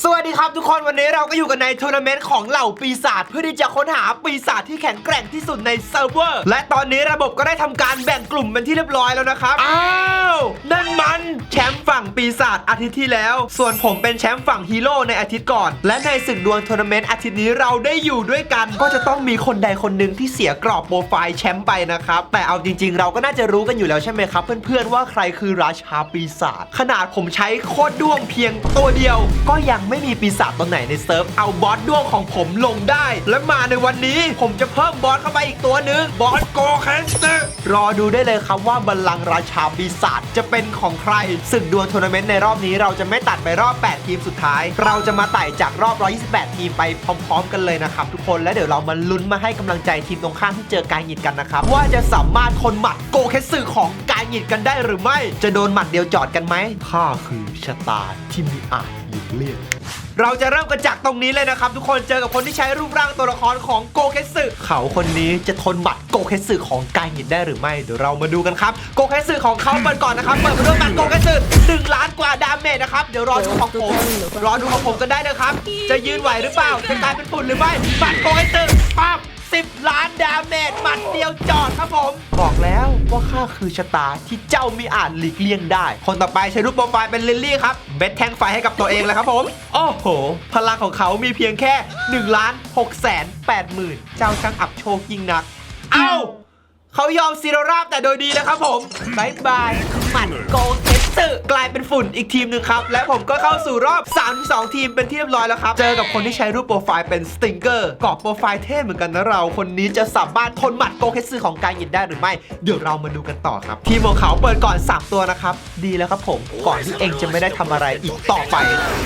สวัสดีครับทุกคนวันนี้เราก็อยู่กันในทัวร์นาเมนต์ของเหล่าปีศาจเพื่อที่จะค้นหาปีศาจที่แข็งแกร่งที่สุดในเซิร์ฟเวอร์ และตอนนี้ระบบก็ได้ทำการแบ่งกลุ่มเป็นที่เรียบร้อยแล้วนะครับ อ้าวนั่นมันแชมป์ฝั่งปีศาจอาทิตย์ที่แล้ว ส่วนผมเป็นแชมป์ฝั่งฮีโร่ในอาทิตย์ก่อน และในศึกดวลทัวร์นาเมนต์อาทิตย์นี้เราได้อยู่ด้วยกัน ก็จะต้องมีคนใดคนหนึ่งที่เสียกรอบโปรไฟล์แชมป์ไปนะครับแต่เอาจริง ๆ เราก็น่าจะรู้กันอยู่แล้วใช่ไหมครับ เพื่อนๆว่าใครคือราชาปีศาจขนาดผมใช้โคตรด้วงเพียงตัวเดียวก็ยังไม่มีปีศาจตัวไหนในเซิร์ฟเอาบอสด้วงของผมลงได้ และมาในวันนี้ผมจะเพิ่มบอสเข้าไปอีกตัวหนึ่งบอสโกแคนเซอร์รอดูได้เลยครับว่าบัลลังก์ราชาปีศาจจะเป็นของใครศึกดวลทัวร์นาเมนต์ในรอบนี้เราจะไม่ตัดไปรอบ 8 ทีมสุดท้าย เราจะมาไต่จากรอบ 128 ทีมไปพร้อม ๆ กันเลยนะครับทุกคนและเดี๋ยวเรามาลุ้นมาให้กำลังใจทีมตรงข้ามที่เจอกายหงิดกันนะครับว่าจะสามารถทนหมัดโกแคนสึของกายหงิดกันได้หรือไม่ จะโดนหมัดเดียวจอดกันไหมข้าคือชะตาที่มีอาจหลีกเลี่ยง เราจะเริ่มกันจากตรงนี้เลยนะครับ ทุกคนเจอกับคนที่ใช้รูปร่างตัวละครของโกเคสึเขาคนนี้จะทนหมัดโกเคสึของกายหงินได้หรือไม่เดี๋ยวเรามาดูกันครับโกเคสึของเขาเปิดก่อนนะครับเปิดมาด้วยหมัดโกเคสึหนึ่งล้านกว่าดาเมจนะครับเดี๋ยวรอดูของผมรอดูของผมกันได้นะครับ จะยืนไหวหรือเปล่าจะกลายเป็นฝุ่นหรือไม่หมัดโกเคสึ 10 ล้านดาเมจหมัดเดียวจอดครับผม บอกแล้วว่าข้าคือชะตาที่เจ้ามีอาจหลีกเลี่ยงได้ คนต่อไปใช้รูปโปรไฟล์เป็นลิลลี่ครับ เบ็ดแทงไฟให้กับตัวเองเลยครับผม โอ้โห พลังของเขามีเพียงแค่1ล้าน6แสน8หมื่นเจ้าช่างอับโชคยิ่งนัก เอ้า เขายอมซีโรราบแต่โดยดีแล้วครับผมบายบายหมัดโกเทสตึกลายเป็นฝุ่นอีกทีมหนึ่งครับ และผมก็เข้าสู่รอบ 32 ทีมเป็นที่เรียบร้อยแล้วครับ เจอกับคนที่ใช้รูปโปรไฟล์เป็นสติงเกอร์กรอบโปรไฟล์เท่เหมือนกันนะเรา คนนี้จะสามารถทนหมัดโกเทสของการหยินได้หรือไม่ เดี๋ยวเรามาดูกันต่อครับ ทีมของเขาเปิดก่อน 3 ตัวนะครับ ดีแล้วครับผม ก่อนที่เองจะไม่ได้ทำอะไรอีกต่อไป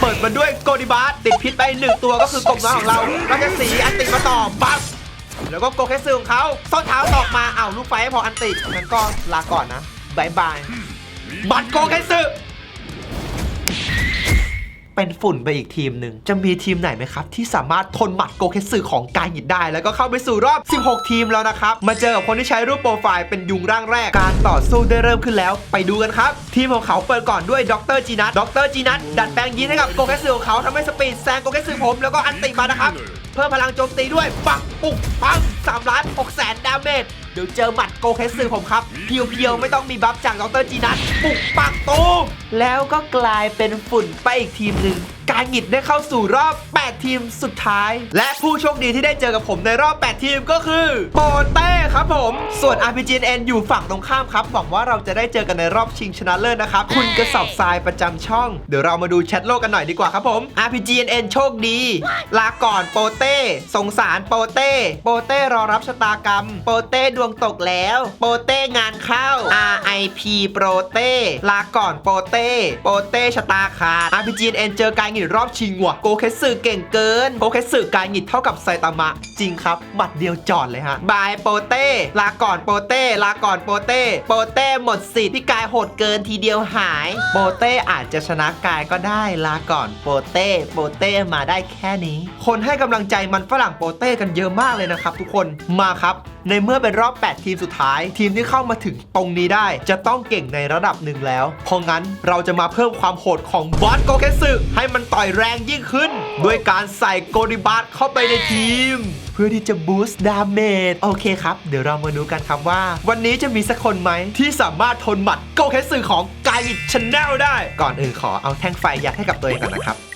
เปิดมาด้วยโกดิบาสติดพิษไปหนึ่งตัวก็คือกบน้อยของเราก็จะสีอันติมาต่อปั๊บ แล้วก็โกเคสึของเขาส้นเท้าตอกมาอ้าวลูกไฟให้พออันติงั้นก็ลาก่อนนะบายบายบัตรโกเคสึเป็นฝุ่นไปอีกทีมหนึ่งจะมีทีมไหนไหมครับ ที่สามารถทนหมัดโกเคสึของกายหิดได้ แล้วก็เข้าไปสู่รอบ 16 ทีมแล้วนะครับ มาเจอกับคนที่ใช้รูปโปรไฟล์เป็นยุงร่างแรก การต่อสู้ได้เริ่มขึ้นแล้ว ไปดูกันครับ ทีมของเขาเปิดก่อนด้วยดรจีนัทดรจีนัทดัดแปลงยีนให้กับโกเคสึของเขาทำให้สปีดแซงโกเคสึผมแล้วก็อันติมานะครับ เพิ่มพลังโจมตีด้วยปักปุกปังสามล้านหกแสนดาเมจเดี๋ยวเจอหมัดโกเคสซึผมครับเพียวๆ ไม่ต้องมีบัฟจากดรจีนัทปุกปักตูมแล้วก็กลายเป็นฝุ่นไปอีกทีมหนึ่งการหงิดได้เข้าสู่รอบ 8 ทีมสุดท้าย และผู้โชคดีที่ได้เจอกับผมในรอบ 8 ทีมก็คือโปเต้ครับผม ส่วน RPGN อยู่ฝั่งตรงข้ามครับหวังว่าเราจะได้เจอกันในรอบชิงชนะเลิศนะครับ คุณกระสอบทรายประจำช่อง เดี๋ยวเรามาดูแชทโลกกันหน่อยดีกว่าครับผม RPGN โชคดี ลาก่อนโปเต้สงสารโปเต้โปเต้รอรับชะตากรรม โปเต้ดวงตกแล้ว โปเต้งานเข้า RIP โปรเต้ลาก่อนโปเต้โปเต้ชะตาขาด RPGN เจอการหงิดรอบชิงว่ะโกเคสึเก่งเกินโกเคสึการหงิดเท่ากับไซตามะ จริงครับ บัตรเดียวจอดเลยฮะบายโปเต้ลาก่อนโปเต้ลาก่อนโปเต้โปเต้หมดสิทธิ์พี่กายโหดเกินทีเดียวหาย โปเต้อาจจะชนะกายก็ได้ลาก่อนโปเต้โปเต้มาได้แค่นี้ คนให้กำลังใจมันฝรั่งโปเต้กันเยอะมากเลยนะครับทุกคนมาครับ ในเมื่อเป็นรอบ 8 ทีมสุดท้าย ทีมที่เข้ามาถึงตรงนี้ได้ จะต้องเก่งในระดับหนึ่งแล้ว เพราะงั้นเราจะมาเพิ่มความโหดของบอสโกเคสึให้มันต่อยแรงยิ่งขึ้น ด้วยการใส่โกดิบัสเข้าไปในทีม เพื่อที่จะบูสต์ดาเมจโอเคครับ เดี๋ยวเรามาดูกันครับว่า วันนี้จะมีสักคนไหมที่สามารถทนหมัดโกเคสึของไกายอิชแนลได้ ก่อนอื่นขอเอาแท่งไฟยัดให้กับตัวเองก่อนนะครับ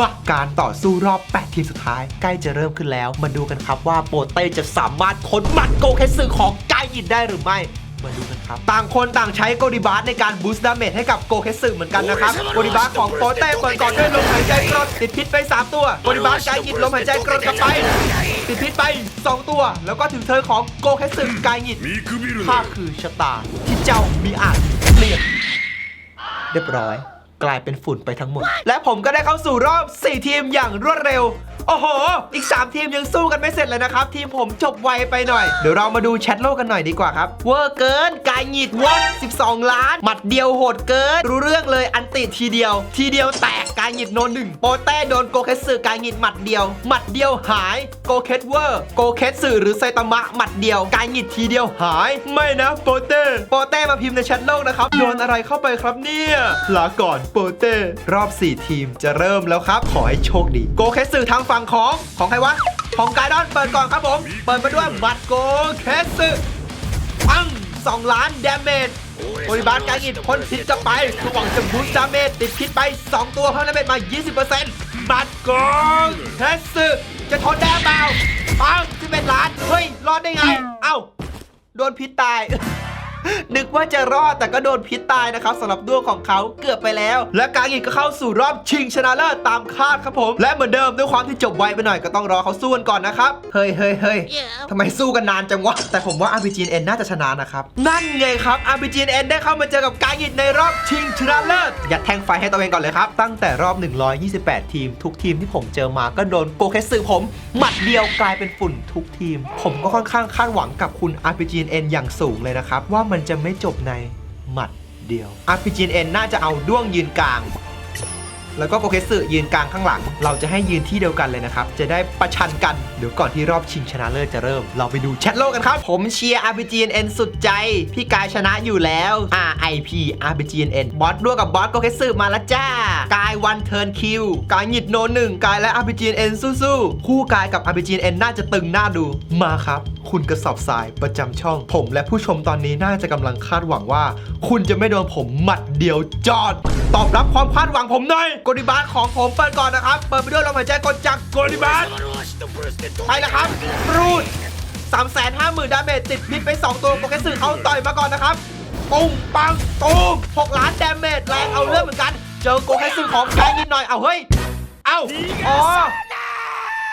มาการต่อสู้รอบ 8 ทีมสุดท้าย ใกล้จะเริ่มขึ้นแล้ว มาดูกันครับว่าโปเต้จะสามารถค้นมัดโกเคสึของกายินได้หรือไม่มาดูกันครับ ต่างคนต่างใช้โกดิบาสในการบูสต์ดาเมจให้กับโกเคสึเหมือนกันนะครับ โกดิบาสของโปเต้เปิดก่อนด้วยลมหายใจกรดติดพิษไป 3 ตัว โกดิบาสกายินลมหายใจกรดกลับไป ติดพิษไป 2 ตัว แล้วก็ถึงเธอของโกเคสึกายยินข้าคือชะตาที่เจ้ามีอาจเปลี่ยนเรียบร้อย กลายเป็นฝุ่นไปทั้งหมด และผมก็ได้เข้าสู่รอบ 4 ทีมอย่างรวดเร็ว โอ้โห อีก 3 ทีมยังสู้กันไม่เสร็จเลยนะครับ ทีมผมจบไวไปหน่อย เดี๋ยวเรามาดูแชทโลกกันหน่อยดีกว่าครับ เวอร์เกิน กายหงิดวอน12 ล้าน หมัดเดียวโหดเกิน รู้เรื่องเลยอันติทีเดียว ทีเดียวแตก กายหงิดโนนหนึ่งโปเต้โดนโกเคสึกายหงิดหมัดเดียว หมัดเดียวหาย โกเคสเวอร์ โกเคสึหรือไซตามะ หมัดเดียว กายหงิดทีเดียวหาย ไม่นะโปเต้ โปเต้มาพิมพ์ในแชทโลกนะครับ โดนอะไรเข้าไปครับเนี่ย ลาก่อนโปเต้รอบ 4 ทีมจะเริ่มแล้วครับ ขอให้โชคดี โกเคสึทางฝั่งของของใครวะ ของกาดอนเปิดก่อนครับผม เปิดมาด้วยบัตรโกเคสึปัง2ล้านเดาเมจบริบาลการกินพ่นพิษจะไปหวังจะบูสต์ดาเมจติดพิษไป 2 ตัวเพิ่มดาเมจมา 20%บัตรโกเคสึจะทนได้เปล่าปังที่เป็นล้าน เฮ้ย รอดได้ไง เอ้า โดนพิษตาย นึกว่าจะรอดแต่ก็โดนพิษตายนะครับสำหรับด้วงของเขาเกือบไปแล้ว และกางอีกก็เข้าสู่รอบชิงชนะเลิศตามคาดครับผม และเหมือนเดิมด้วยความที่จบไวไปหน่อยก็ต้องรอเขาสู้กันก่อนนะครับเฮ้ยเฮ้ยเฮ้ยทำไมสู้กันนานจังวะแต่ผมว่า RPGN น่าจะชนะนะครับนั่นไงครับ RPGN ได้เข้ามาเจอกับกางอีกในรอบชิงชนะเลิศอย่าแทงไฟให้ตัวเองก่อนเลยครับตั้งแต่รอบ 128 ทีม ทุกทีมที่ผมเจอมาก็โดนโกเคสึผมหมัดเดียวกลายเป็นฝุ่นทุกทีม ผมก็ค่อนข้างคาดหวังกับคุณ RPGN อย่างสูงเลยนะครับว่ามันจะไม่จบในหมัดเดียว RPGN น่าจะเอาด้วงยืนกลาง แล้วก็โกเคสึยืนกลางข้างหลัง เราจะให้ยืนที่เดียวกันเลยนะครับ จะได้ประชันกัน เดี๋ยวก่อนที่รอบชิงชนะเลิศจะเริ่ม เราไปดูแชทโลกกันครับ ผมเชียร์ RPGN สุดใจ พี่กายชนะอยู่แล้ว RIP RPGN บอสด้วงกับบอสโกเคสึมาแล้วจ้า กายวันเทิร์นคิว กายหยิดโนหนึ่งกายและ RPGN สู้ๆ คู่กายกับ RPGN น่าจะตึงหน้าดู มาครับ คุณกระสอบทรายประจำช่อง ผมและผู้ชมตอนนี้น่าจะกำลังคาดหวังว่า คุณจะไม่โดนผมหมัดเดียวจอด ตอบรับความคาดหวังผมหน่อยกดิบาสของผมเปิดก่อนนะครับ เปิดไปด้วยลมหายใจกดจากโกดิบาสไปนะครับรูด3 5 0 0 0 0ดาเมจติดพิษไป 2 ตัวโปเกสึเขาต่อยมาก่อนนะครับปุ้งปังตูม6ล้านดาเมจแรงเอาเรื่องเหมือนกัน เจอโกเกสึของแกนิดหน่อยเอาเฮ้ย เอ้าอ๋อ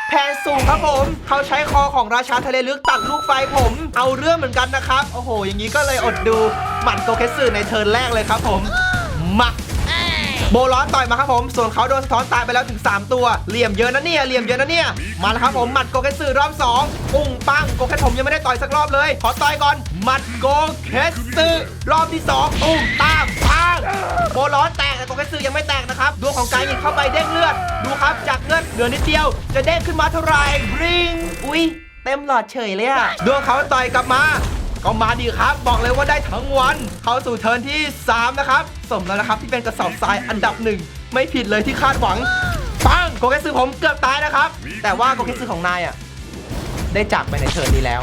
แพนสูงครับผม เขาใช้คอของราชาทะเลลึกตัดลูกไฟผม เอาเรื่องเหมือนกันนะครับ โอ้โห อย่างนี้ก็เลยอดดูหมัดโกเคสึในเทิร์นแรกเลยครับผมมา โบล้อนต่อยมาครับผม ส่วนเขาโดนสะท้อนตายไปแล้วถึง 3 ตัว เหลี่ยมเยอะนะเนี่ย เหลี่ยมเยอะนะเนี่ย มาแล้วครับผม หมัดโกเกสึรอบ2ปุ้งปังโกเกสผมยังไม่ได้ต่อยสักรอบเลย ขอต่อยก่อน หมัดโกเคสึรอบที่2ปุ้งตามปังโบล้อนแตกแต่โกเกสึยังไม่แตกนะครับดวงของกายหยิบเข้าไปเด้งเลือด ดูครับ จากเลือดเหลือนิดเดียว จะเด้งขึ้นมาเท่าไหร่ริง อุ้ยเต็มหลอดเฉยเลยอะดวงเขาต่อยกลับมา ก็มาดีครับ บอกเลยว่าได้ทั้งวัน เข้าสู่เทิร์นที่ 3 นะครับ สมแล้วนะครับที่เป็นกระสอบทรายอันดับหนึ่งไม่ผิดเลยที่คาดหวังปังโกเกสึผมเกือบตายนะครับ แต่ว่าโกเกสึของนายอะได้จากไปในเทิร์นนี้แล้ว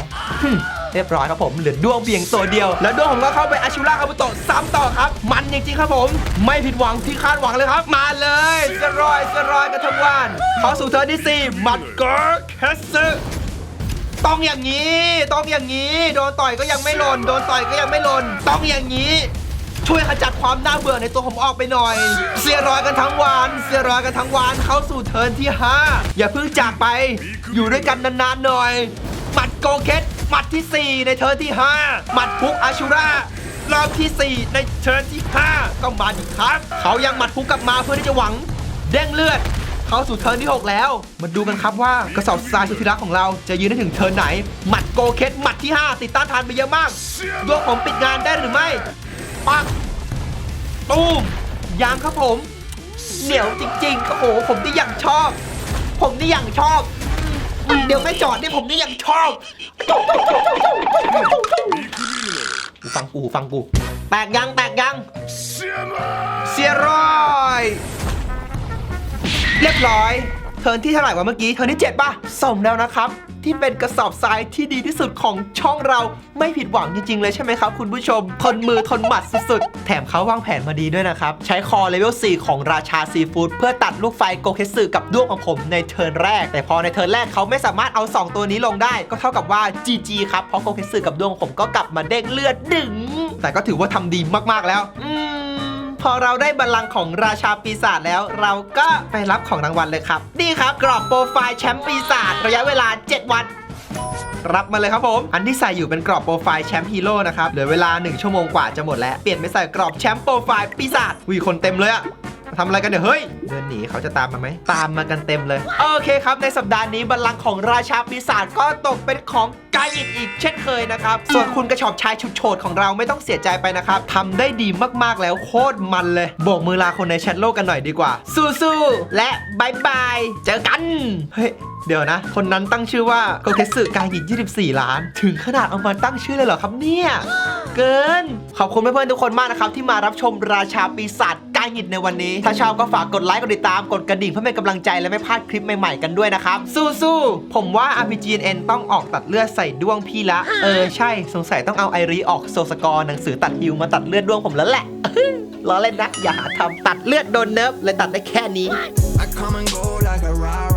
เรียบร้อยครับผมเหลือด้วงเพียงตัวเดียว แล้วด้วงผมก็เข้าไปอาชูราคาบุโตะซ้ำต่อครับ มันจริงๆครับผม ไม่ผิดหวังที่คาดหวังเลยครับ มาเลยสรอยสรอยกันทั้งวันเข้าสู่เทิร์นที่สี่มัดโกเกสึ ต้องอย่างนี้ ต้องอย่างนี้ โดนต่อยก็ยังไม่หล่น โดนต่อยก็ยังไม่หล่น ต้องอย่างนี้ ช่วยขจัดความน่าเบื่อในตัวผมออกไปหน่อย เสียรอยกันทั้งวัน เสียรอยกันทั้งวัน เข้าสู่เทิร์นที่5อย่าเพิ่งจากไป อยู่ด้วยกันนานๆหน่อย หมัดโกเก็ตหมัดที่ 4 ในเทิร์นที่ 5 หมัดพุกอาชูรารอบที่ 4 ในเทิร์นที่ 5 ก็มาอีกครั้งเขายังหมัดพุกกลับมาเพื่อที่จะหวังเด้งเลือด เข้าสู่เทิร์นที่ 6 แล้ว มาดูกันครับว่ากระสอบทรายสุดที่รักของเราจะยืนได้ถึงเทิร์นไหน หมัดโกเคสหมัดที่ 5 ติดต้านทานไปเยอะมากดวงผมปิดงานได้หรือไม่ ปักตูมยามครับผม เหนียวจริงๆโอ้โหผมนี่ยังชอบ ผมนี่ยังชอบ เดี๋ยวไม่จอดนี่ผมนี่ยังชอบฟังกูหูฟังกู แตกยังแตกยังเสียรอย เรียบร้อย เทิร์นที่เท่าไหร่วะเมื่อกี้ เทิร์นที่ 7 ป่ะ สมแล้วนะครับ ที่เป็นกระสอบทรายที่ดีที่สุดของช่องเราไม่ผิดหวังจริง ๆ เลยใช่ไหมครับ คุณผู้ชม ทนมือทนหมัดสุดๆ แถมเขาวางแผนมาดีด้วยนะครับ ใช้คอเลเวล 4 ของราชาซีฟู้ดเพื่อตัดลูกไฟโกเคสึกับด้วงของผมในเทิร์นแรก แต่พอในเทิร์นแรกเขาไม่สามารถเอา 2 ตัวนี้ลงได้ ก็เท่ากับว่า GG ครับเพราะโกเคสึกับด้วงของผมก็กลับมาเด้งเลือดดึงแต่ก็ถือว่าทำดีมากๆแล้ว อืม อเราได้บัลลังก์ของราชาปีศาจแล้ว เราก็ไปรับของรางวัลเลยครับ นี่ครับกรอบโปรไฟล์แชมป์ปีศาจระยะเวลา 7 วันรับมาเลยครับผม อันที่ใส่อยู่เป็นกรอบโปรไฟล์แชมป์ฮีโร่นะครับ เหลือเวลา 1 ชั่วโมงกว่าจะหมดแล้ว เปลี่ยนไปใส่กรอบแชมป์โปรไฟล์ปีศาจวิคนเต็มเลยอะ ทำอะไรกันเนี่ยเฮ้ยเดินหนีเขาจะตามมาไหมตามมากันเต็มเลย โอเคครับ ในสัปดาห์นี้บัลลังก์ของราชาปีศาจก็ตกเป็นของกายอินอีกเช่นเคยนะครับ ส่วนคุณกระชอบชายชุดโฉดของเราไม่ต้องเสียใจไปนะครับทำได้ดีมากๆแล้วโคตรมันเลยโบกมือลาคนในแชทโลกกันหน่อยดีกว่า สู้ๆและบายบายเจอกันเฮ้ยเดี๋ยวนะ คนนั้นตั้งชื่อว่าโกเคสึกายหยิน24 ล้าน ถึงขนาดเอามาตั้งชื่อเลยเหรอครับเนี่ย เกิน ขอบคุณเพื่อนๆทุกคนมากนะครับ ที่มารับชมราชาปีศาจกาย หงิดในวันนี้ ถ้าชอบก็ฝากกดไลค์กดติดตามกดกระดิ่งเพื่อเป็นกำลังใจและไม่พลาดคลิปใหม่ๆกันด้วยนะครับ สู้ๆผมว่า RPGNN ต้องออกตัดเลือดใส่ด้วงพี่ละ เออใช่สงสัยต้องเอาไอรีออกโซสกอร์หนังสือตัดฮิวมาตัดเลือดด้วงผมแล้วแหละล้อเล่นนะอย่าหาทำตัดเลือดโดนเนิร์ฟเลยตัดได้แค่นี้ I come and go like a rah rah